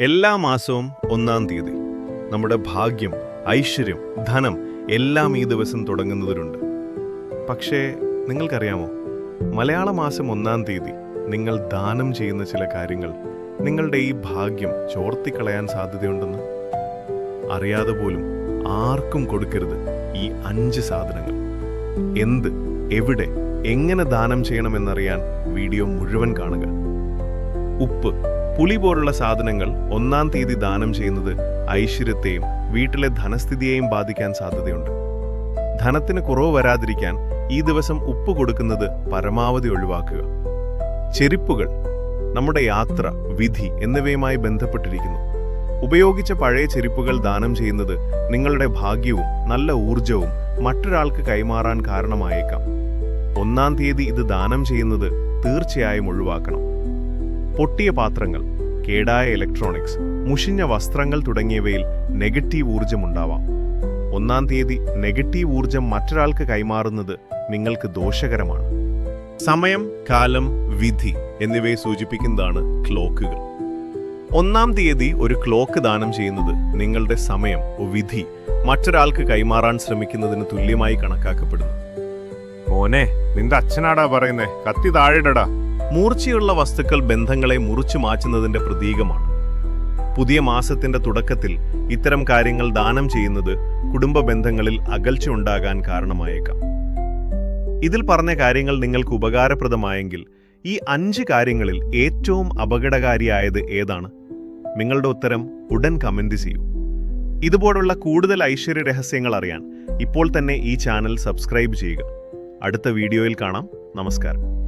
എല്ലാ മാസവും ഒന്നാം തീയതി. നമ്മുടെ ഭാഗ്യം ഐശ്വര്യം ധനം എല്ലാം ഈ ദിവസം തുടങ്ങുന്നവരുണ്ട് പക്ഷേ നിങ്ങൾക്കറിയാമോ? മലയാള മാസം ഒന്നാം തീയതി നിങ്ങൾ ദാനം ചെയ്യുന്ന ചില കാര്യങ്ങൾ നിങ്ങളുടെ ഈ ഭാഗ്യം ചോർത്തിക്കളയാൻ സാധ്യതയുണ്ടെന്ന്? അറിയാതെ പോലും ആർക്കും കൊടുക്കരുത് ഈ അഞ്ച് സാധനങ്ങൾ. എന്ത് എവിടെ എങ്ങനെ ദാനം ചെയ്യണമെന്നറിയാൻ വീഡിയോ മുഴുവൻ കാണുക. ഉപ്പ് പുളി പോലുള്ള സാധനങ്ങൾ ഒന്നാം തീയതി ദാനം ചെയ്യുന്നത് ഐശ്വര്യത്തെയും വീട്ടിലെ ധനസ്ഥിതിയെയും ബാധിക്കാൻ സാധ്യതയുണ്ട്. ധനത്തിന് കുറവ് വരാതിരിക്കാൻ ഈ ദിവസം ഉപ്പ് കൊടുക്കുന്നത് പരമാവധി ഒഴിവാക്കുക. ചെരിപ്പുകൾ നമ്മുടെ യാത്ര വിധി എന്നിവയുമായി ബന്ധപ്പെട്ടിരിക്കുന്നു. ഉപയോഗിച്ച പഴയ ചെരുപ്പുകൾ ദാനം ചെയ്യുന്നത് നിങ്ങളുടെ ഭാഗ്യവും നല്ല ഊർജവും മറ്റൊരാൾക്ക് കൈമാറാൻ കാരണമായേക്കാം. ഒന്നാം തീയതി ഇത് ദാനം ചെയ്യുന്നത് തീർച്ചയായും ഒഴിവാക്കണം. പൊട്ടിയ പാത്രങ്ങൾ കേടായ ഇലക്ട്രോണിക്സ് മുഷിഞ്ഞ വസ്ത്രങ്ങൾ തുടങ്ങിയവയിൽ നെഗറ്റീവ് ഊർജമുണ്ടാവാം ഒന്നാം തീയതി നെഗറ്റീവ് ഊർജം മറ്റൊരാൾക്ക് കൈമാറുന്നത് നിങ്ങൾക്ക് ദോഷകരമാണ്. സമയം കാലം വിധി എന്നിവയെ സൂചിപ്പിക്കുന്നതാണ് ക്ലോക്കുകൾ. ഒന്നാം തീയതി ഒരു ക്ലോക്ക് ദാനം ചെയ്യുന്നത് നിങ്ങളുടെ സമയം വിധി മറ്റൊരാൾക്ക് കൈമാറാൻ ശ്രമിക്കുന്നതിന് തുല്യമായി കണക്കാക്കപ്പെടുന്നു. മോനെ നിന്റെ അച്ഛനാടാ പറയുന്നേ? കത്തി താഴെടടാ മൂർച്ചയുള്ള വസ്തുക്കൾ ബന്ധങ്ങളെ മുറിച്ചു മാറ്റുന്നതിന്റെ പ്രതീകമാണ്. പുതിയ മാസത്തിന്റെ തുടക്കത്തിൽ ഇത്തരം കാര്യങ്ങൾ ദാനം ചെയ്യുന്നത് കുടുംബ ബന്ധങ്ങളിൽ അകൽച്ച ഉണ്ടാകാൻ കാരണമായേക്കാം. ഇതിൽ പറഞ്ഞ കാര്യങ്ങൾ നിങ്ങൾക്ക് ഉപകാരപ്രദമായെങ്കിൽ ഈ അഞ്ച് കാര്യങ്ങളിൽ ഏറ്റവും അപകടകാരിയായത് ഏതാണ്? നിങ്ങളുടെ ഉത്തരം ഉടൻ കമന്റ് ചെയ്യൂ. ഇതുപോലുള്ള കൂടുതൽ ഐശ്വര്യ രഹസ്യങ്ങൾ അറിയാൻ ഇപ്പോൾ തന്നെ ഈ ചാനൽ സബ്സ്ക്രൈബ് ചെയ്യുക. അടുത്ത വീഡിയോയിൽ കാണാം. നമസ്കാരം.